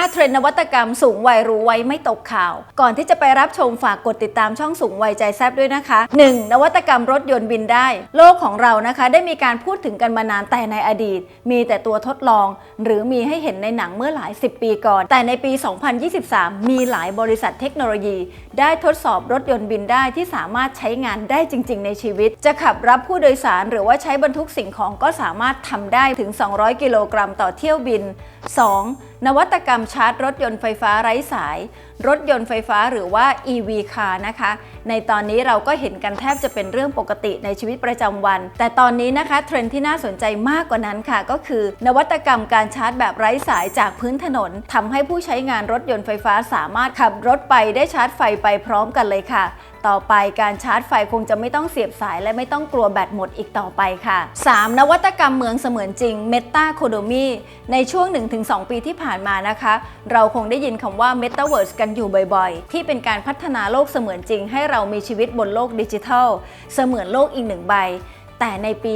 5 เทรนด์นวัตกรรมสูงวัยรู้ไว้ไม่ตกข่าว ก่อนที่จะไปรับชมฝากกดติดตามช่องสูงวัยใจแซบด้วยนะคะ 1. นวัตกรรมรถยนต์บินได้ โลกของเรานะคะ ได้มีการพูดถึงกันมานานแต่ในอดีต มีแต่ตัวทดลอง หรือมีให้เห็นในหนังเมื่อหลาย 10 ปีก่อน แต่ในปี 2023 มีหลายบริษัทเทคโนโลยี ได้ทดสอบรถยนต์บินได้ที่สามารถใช้งานได้จริง ๆ ในชีวิต จะขับรับผู้โดยสาร หรือว่าใช้บรรทุกสิ่งของก็สามารถทำได้ถึง 200 กิโลกรัมต่อเที่ยวบิน 2. นวัตกรรมชาร์จรถยนต์ไฟฟ้าไร้สาย รถยนต์ไฟฟ้าหรือว่า EV car นะคะ ในตอนนี้เราก็เห็นกันแทบจะเป็นเรื่องปกติในชีวิตประจำวัน แต่ตอนนี้นะคะเทรนด์ที่น่าสนใจมากกว่านั้นค่ะ ก็คือ นวัตกรรมการชาร์จแบบไร้สายจากพื้นถนนทำให้ผู้ใช้งานรถยนต์ไฟฟ้าสามารถขับรถไปได้ชาร์จไฟไปพร้อมกันเลยค่ะต่อไปการชาร์จไฟคงจะไม่ต้องเสียบสายและไม่ต้องกลัวแบตหมดอีกต่อไปค่ะ 3. นวัตกรรมเมืองเสมือนจริง Meta c o d o m y ในช่วง 1-2 ปีที่ผ่านมานะคะ เราคงได้ยินคำว่า Metaverse กันอยู่บ่อยๆ ที่เป็นการพัฒนาโลกเสมือนจริง ให้เรามีชีวิตบนโลกดิจิทัล เสมือนโลกอีกหนึ่งใบแต่ในปี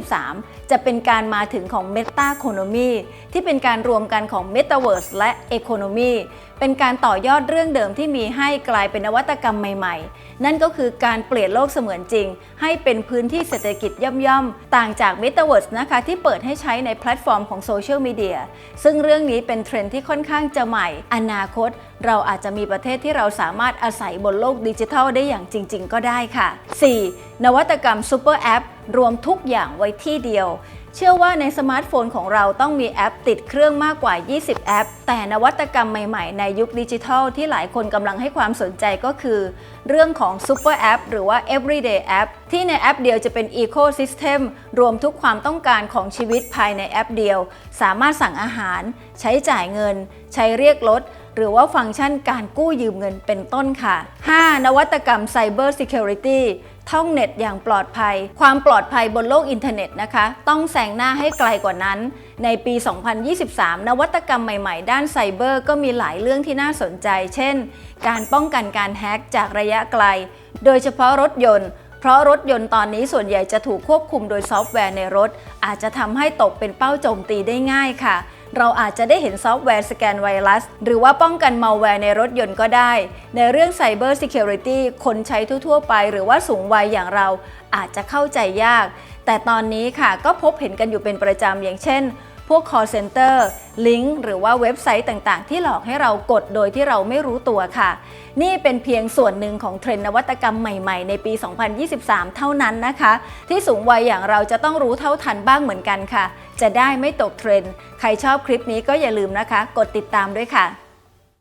2023 จะเป็นการมาถึงของ Meta c o n o m y ที่เป็นการรวมกันของ Metaverse และ Economy เป็นการต่อยอดเรื่องเดิมที่มีให้กลายเป็นนวัตกรรมใหม่ ๆ นั่นก็คือการเปลี่ยนโลกเสมือนจริง ให้เป็นพื้นที่เศรษฐกิจย่อมๆ ต่างจาก Metaverse นะคะที่เปิดให้ใช้ในแพลตฟอร์มของโซเชียลมีเดียซึ่งเรื่องนี้เป็นเทรนด์ที่ค่อนข้างจะใหม่ อนาคต เราอาจจะมีประเทศที่เราสามารถอาศัยบนโลกดิจิทัลได้อย่างจริง ๆ ก็ได้ค่ะ 4. นวัตกรรมซูเปอร์แอปรวมทุกอย่างไว้ที่เดียว เชื่อว่าในสมาร์ทโฟนของเราต้องมีแอปติดเครื่องมากกว่า 20 แอป แต่นวัตกรรมใหม่ๆ ในยุคดิจิทัลที่หลายคนกำลังให้ความสนใจก็คือ เรื่องของ Super App หรือว่า Everyday App ที่ในแอปเดียวจะเป็น Ecosystem รวมทุกความต้องการของชีวิตภายในแอปเดียว สามารถสั่งอาหาร ใช้จ่ายเงิน ใช้เรียกรถ หรือว่าฟังก์ชันการกู้ยืมเงินเป็นต้นค่ะ 5. นวัตกรรม Cyber Security ท่องเน็ตอย่างปลอดภัย ความปลอดภัยบนโลกอินเทอร์เน็ตนะคะ ต้องแซงหน้าให้ไกลกว่านั้น ในปี 2023 นวัตกรรมใหม่ๆ ด้านไซเบอร์ก็มีหลายเรื่องที่น่าสนใจ เช่น การป้องกันการแฮ็กจากระยะไกล โดยเฉพาะรถยนต์ เพราะรถยนต์ตอนนี้ส่วนใหญ่จะถูกควบคุมโดยซอฟต์แวร์ในรถ อาจจะทำให้ตกเป็นเป้าโจมตีได้ง่ายค่ะ เราอาจจะได้เห็นซอฟต์แวร์สแกนไวรัส หรือว่าป้องกันมัลแวร์ในรถยนต์ก็ได้ ในเรื่อง Cyber Security คนใช้ทั่วๆไป หรือว่าสูงวัยอย่างเราอาจจะเข้าใจยาก แต่ตอนนี้ค่ะก็พบเห็นกันอยู่เป็นประจำอย่างเช่น พวก call center ลิงก์หรือว่าเว็บไซต์ต่างๆ ที่หลอกให้เรากดโดยที่เราไม่รู้ตัวค่ะ นี่เป็นเพียงส่วนหนึ่งของเทรนด์นวัตกรรมใหม่ๆ ในปี 2023 เท่านั้นนะคะ ที่สูงวัยอย่างเราจะต้องรู้เท่าทันบ้างเหมือนกันค่ะ จะได้ไม่ตกเทรนด์ ใครชอบคลิปนี้ก็อย่าลืมนะคะ กดติดตามด้วยค่ะ